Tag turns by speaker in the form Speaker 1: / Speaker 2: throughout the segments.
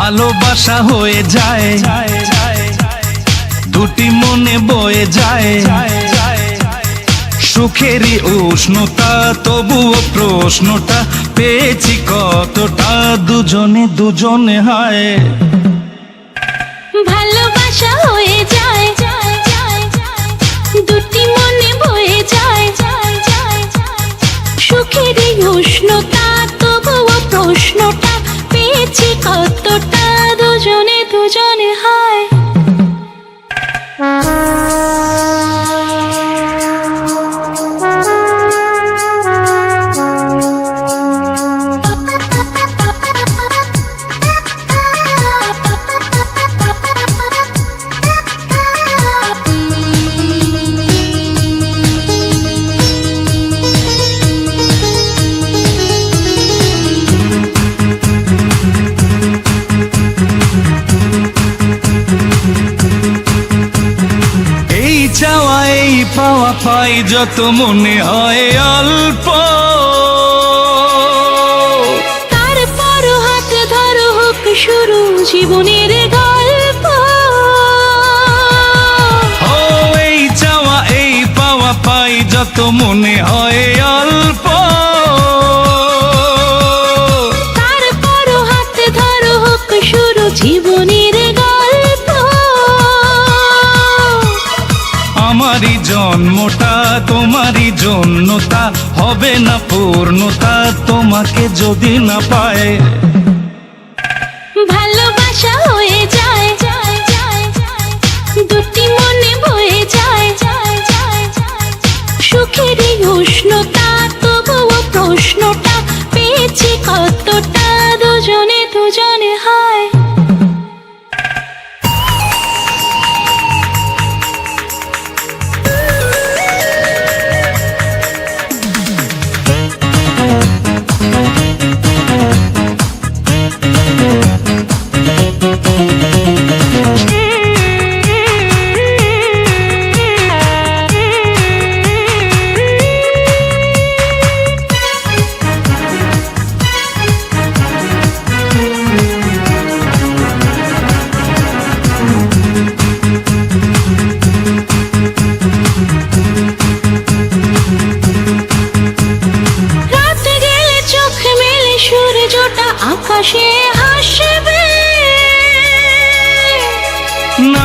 Speaker 1: ভালোবাসা হয়ে যায়। দুটি মনে বয়ে যায়। সুখেরই উষ্ণতা, তবুও প্রশ্নটা পেয়েছি কতটা? দুজনে দুজনে হায়।
Speaker 2: ভালোবাসা হয়ে
Speaker 1: পাওয়া পাই যত মনে হয় অল্প।
Speaker 2: তারপর হাত ধরো হোক শুরু জীবনের গল্প।
Speaker 1: ও এই চাওয়া এই পাওয়া পাই যত মনে হয় অল্প। আমারই জন্মটা, তোমারই জন্যতা হবে না পূর্ণতা, তোমাকে যদি না পায়।
Speaker 2: ভালোবাসা হয়ে যায় দুটি মনে বয়ে যায় সুখের এই উষ্ণতা, তবুও প্রশ্নটা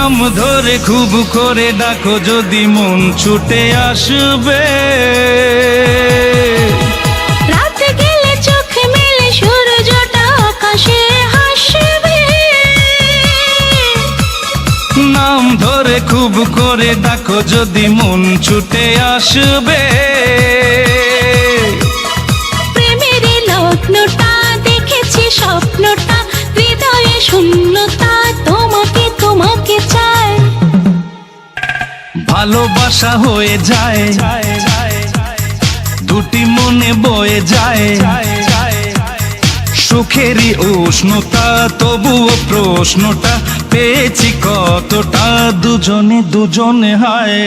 Speaker 1: নাম ধরে খুব করে ডাকো যদি মন ছুটে আসবে।
Speaker 2: রাত গেলে চোখ মেলে সূর্যটা আকাশে হাসবে।
Speaker 1: নাম ধরে খুব করে ডাকো যদি মন ছুটে আসবে। ভালোবাসা হয়ে যায়। দুটি মনে বয়ে যায়। সুখেরই উষ্ণতা, তবুও প্রশ্নটা পেয়েছি কতটা? দুজনে দুজনে হায়।